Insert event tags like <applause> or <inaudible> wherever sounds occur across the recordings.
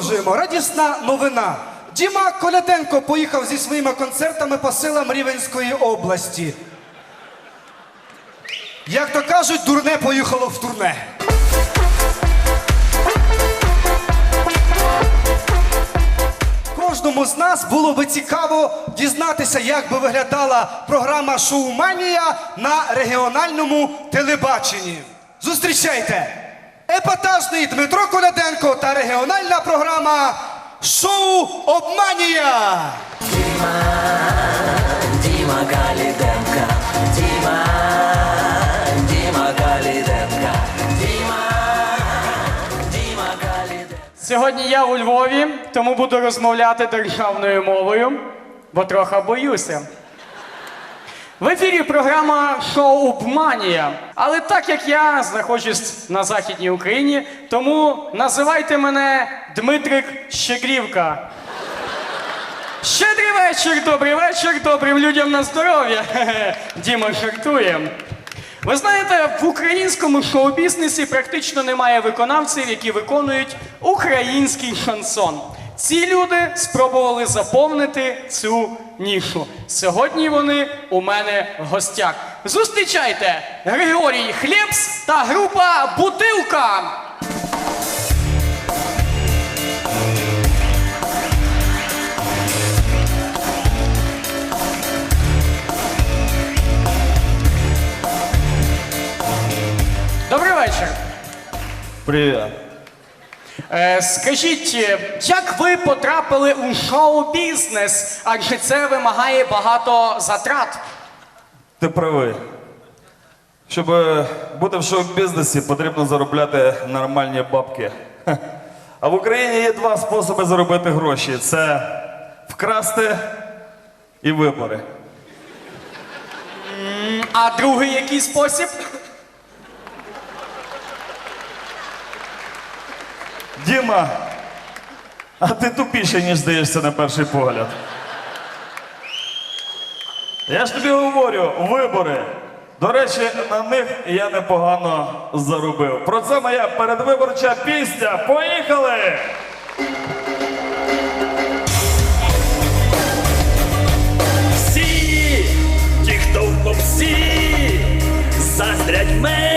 Продовжуємо. Радісна новина. Діма Коляденко поїхав зі своїми концертами по силам Рівенської області. Як то кажуть, дурне поїхало в турне. Кожному з нас було би цікаво дізнатися, як би виглядала програма Шоуманія на регіональному телебаченні. Зустрічайте! Епатажний Дмитро Коляденко та регіональна програма Шоу Обманія! Дима Галиденко, Дима, Дима Галиденко, Дима, Дима Галиденко. Сьогодні я у Львові, тому буду розмовляти державною мовою, бо трохи боюся. В ефірі програма Шоу Обманія. Але так як я знаходжусь на Західній Україні, тому називайте мене Дмитрик Щедрівка. Щедрий вечір, добрий вечір, добрим людям на здоров'я. <laughs> Діма жартує. Ви знаєте, в українському шоу-бізнесі практично немає виконавців, які виконують український шансон. Ці люди спробували заповнити цю нішу. Сьогодні вони у мене в гостях. Зустрічайте Григорій Хлєбс та група Бутилка. Добрий вечір. Привіт. Е, скажіть, е, як ви потрапили у шоу-бізнес? Адже це вимагає багато затрат. Ти правий. Щоб е, бути в шоу-бізнесі, потрібно заробляти нормальні бабки. А в Україні є два способи заробити гроші: це вкрасти і вибори. А другий який спосіб? Діма, а ти тупіше, ніж здаєшся на перший погляд. Я ж тобі говорю, вибори. До речі, на них я непогано заробив. Про це моя передвиборча пісня. Поїхали! Всі, ті, хто в попсі, заздрять мені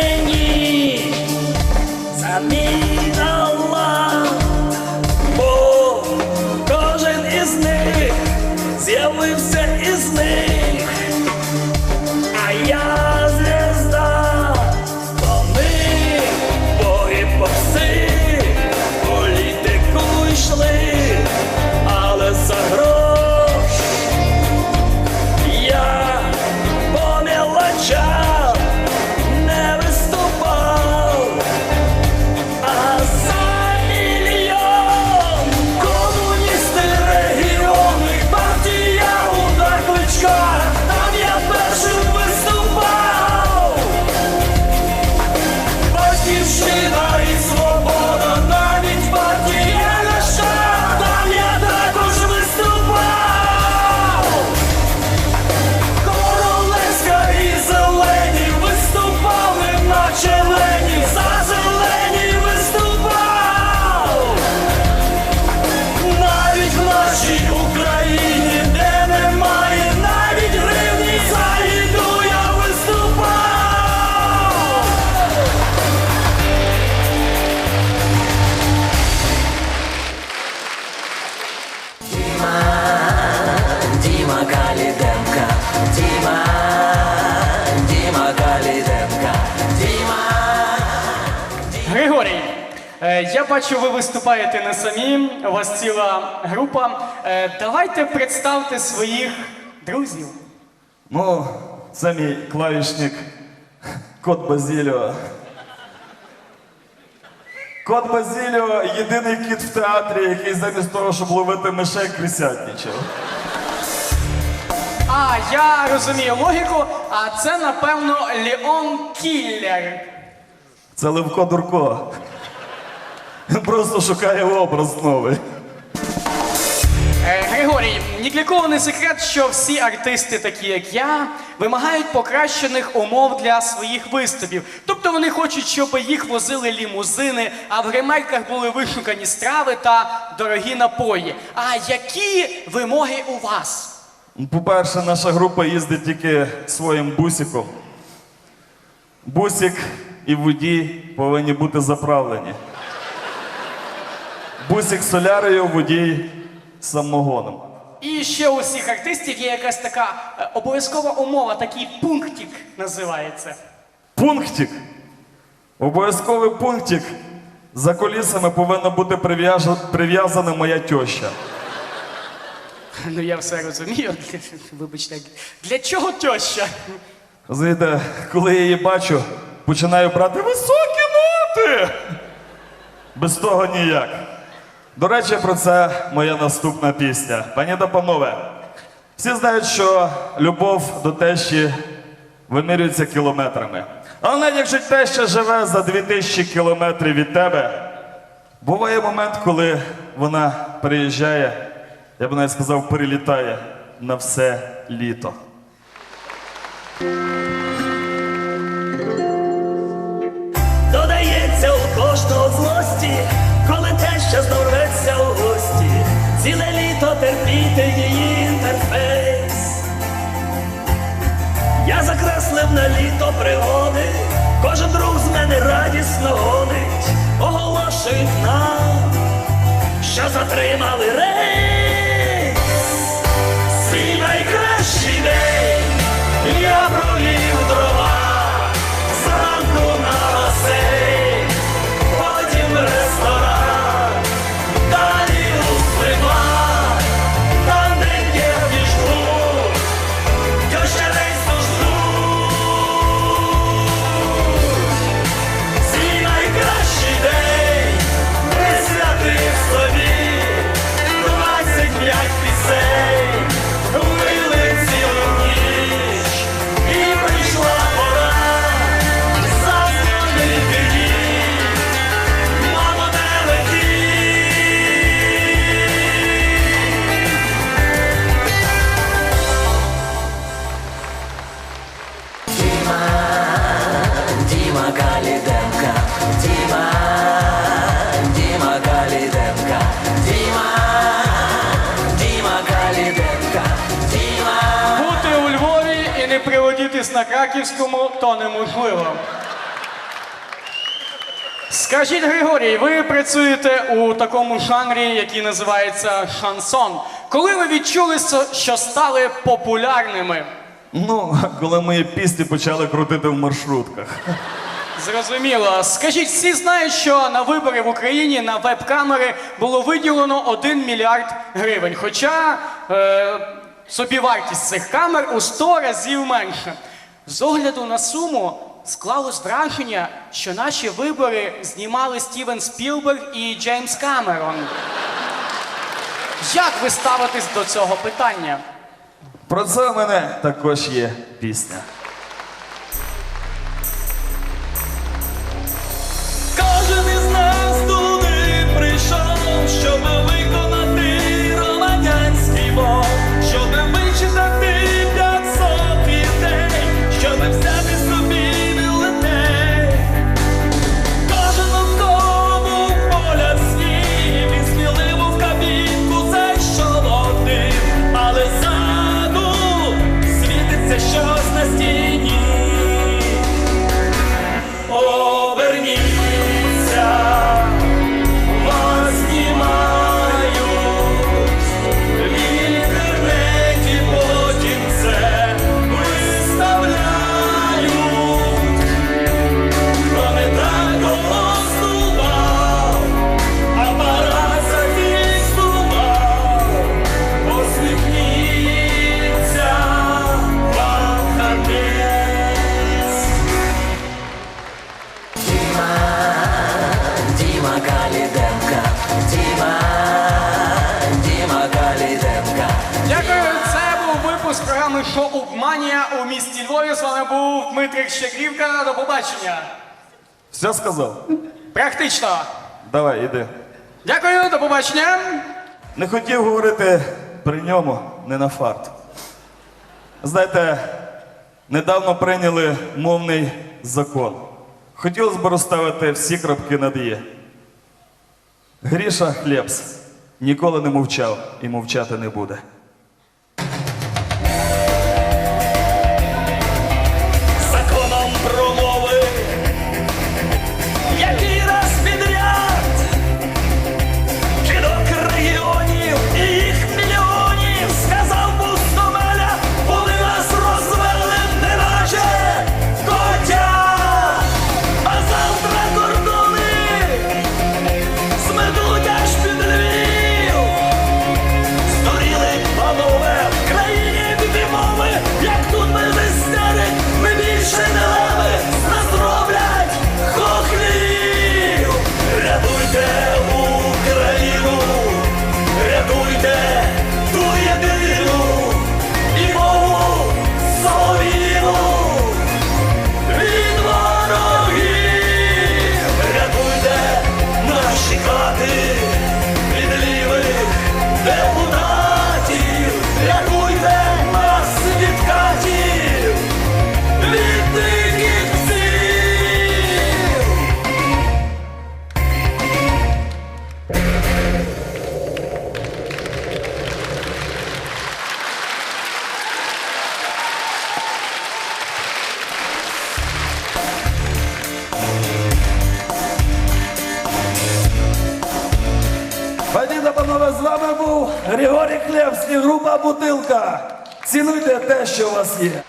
бачу, ви виступаєте не самі, у вас ціла група. Е, давайте представте своїх друзів. Ну, це мій клавішник Кот Базіліо. Кот Базіліо єдиний кіт в театрі, який замість того, щоб ловити мишей, крисятничав. А, я розумію логіку, а це, напевно, Леон Кіллер. Це Левко Дурко. <laughs> Просто шукає образ новий. Е, Григорій, ні для кого не секрет, що всі артисти, такі як я, вимагають покращених умов для своїх виступів. Тобто вони хочуть, щоб їх возили лімузини, а в гримерках були вишукані страви та дорогі напої. А які вимоги у вас? По-перше, наша група їздить тільки своїм бусиком. Бусик і водій повинні бути заправлені. Бусик солярою, водій самогоном. І ще у всіх артистів є якась така е, обов'язкова умова, такий пунктик називається. Пунктик. Обов'язковий пунктик. За колісами повинна бути прив'яжа- прив'язана моя теща. Ну я все розумію. <laughs> Вибачте, для чого теща? Знаєте, коли я її бачу, починаю брати високі ноти. Без того ніяк. До речі, про це моя наступна пісня. Пані та панове, всі знають, що любов до тещі вимірюється кілометрами. Але навіть якщо теща живе за 2000 кілометрів від тебе, буває момент, коли вона приїжджає, я б навіть сказав, перелітає на все літо. Ціле терпіти її інтерфейс. Я закреслив на літо пригоди, кожен друг з мене радісно гонить, оголошують нам, що затримали рейс. Свій найкращий день Краківському то неможливо. Скажіть, Григорій, ви працюєте у такому жанрі, який називається шансон. Коли ви відчули, що стали популярними? Ну, <laughs> коли мої пісні почали крутити в маршрутках. Зрозуміло. Скажіть, всі знають, що на вибори в Україні на веб-камери було виділено 1 мільярд гривень. Хоча е, собівартість цих камер у 100 разів менше. З огляду на суму склалось враження, що наші вибори знімали Стівен Спілберг і Джеймс Камерон. Як ви ставитесь до цього питання? Про це у мене також є пісня. Випуск програми Шоу Манія у місті Львові. З вами був Дмитрик Щедрівка. До побачення. Все сказав? Практично. Давай, іди. Дякую, до побачення. Не хотів говорити при ньому не на фарт. Знаєте, недавно прийняли мовний закон. Хотілося б розставити всі крапки над «є». Гріша Хлєбс ніколи не мовчав і мовчати не буде. Панове, з вами був Григорій Хлєбс група Бутилка. Цінуйте те, що у вас є.